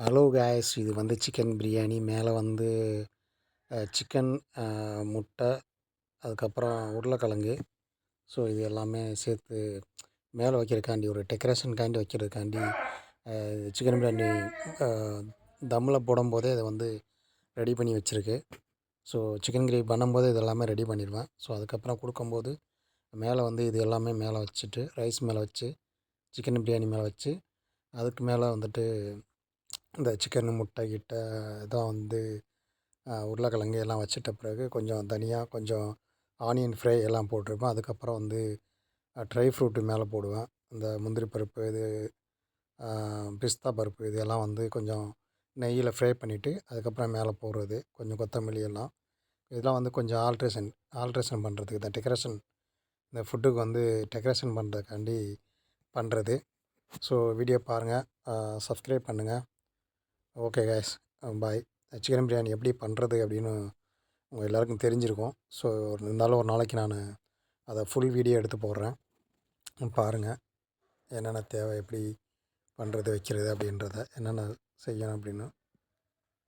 Hello guys இது வந்து chicken biryani. மேலே வந்து சிக்கன் முட்டை அதுக்கப்புறம் உருளைக்கிழங்கு. ஸோ இது எல்லாமே சேர்த்து மேலே வைக்கிறதுக்காண்டி ஒரு டெக்கரேஷனுக்காண்டி வைக்கிறதுக்காண்டி சிக்கன் பிரியாணி தம்மில் போடும்போதே அதை வந்து ரெடி பண்ணி வச்சுருக்கு. ஸோ சிக்கன் கிரேவி பண்ணும்போது இது எல்லாமே ரெடி பண்ணிடுவேன். ஸோ அதுக்கப்புறம் கொடுக்கும்போது மேலே வந்து இது எல்லாமே மேலே வச்சுட்டு ரைஸ் மேலே வச்சு சிக்கன் பிரியாணி மேலே வச்சு அதுக்கு மேலே வந்துட்டு இந்த சிக்கனு முட்டை கிட்ட இதான் வந்து உருளைக்கிழங்கு எல்லாம் வச்சிட்ட பிறகு கொஞ்சம் தனியாக கொஞ்சம் ஆனியன் ஃப்ரை எல்லாம் போட்டிருப்பேன். அதுக்கப்புறம் வந்து ட்ரை ஃப்ரூட்டு மேலே போடுவேன். இந்த முந்திரி பருப்பு இது பிஸ்தா பருப்பு இது எல்லாம் வந்து கொஞ்சம் நெய்யில் ஃப்ரை பண்ணிவிட்டு அதுக்கப்புறம் மேலே போடுறது. கொஞ்சம் கொத்தமல்லி எல்லாம். இதெல்லாம் வந்து கொஞ்சம் ஆல்ட்ரேஷன் ஆல்ட்ரேஷன் பண்ணுறதுக்கு இந்த டெக்கரேஷன் இந்த ஃபுட்டுக்கு வந்து டெக்கரேஷன் பண்ணுறதுக்காண்டி பண்ணுறது ஸோ வீடியோ பாருங்கள் சப்ஸ்கிரைப் பண்ணுங்கள் okay guys bye chicken biryani எப்படி பண்ணுறது அப்படின்னு உங்கள் எல்லாருக்கும் தெரிஞ்சிருக்கும். ஸோ இருந்தாலும் ஒரு நாளைக்கு நான் அதை ஃபுல் வீடியோ எடுத்து போடுறேன். பாருங்கள் என்னென்ன தேவை எப்படி பண்ணுறது வைக்கிறது அப்படின்றத என்னென்ன செய்யணும் அப்படின்னு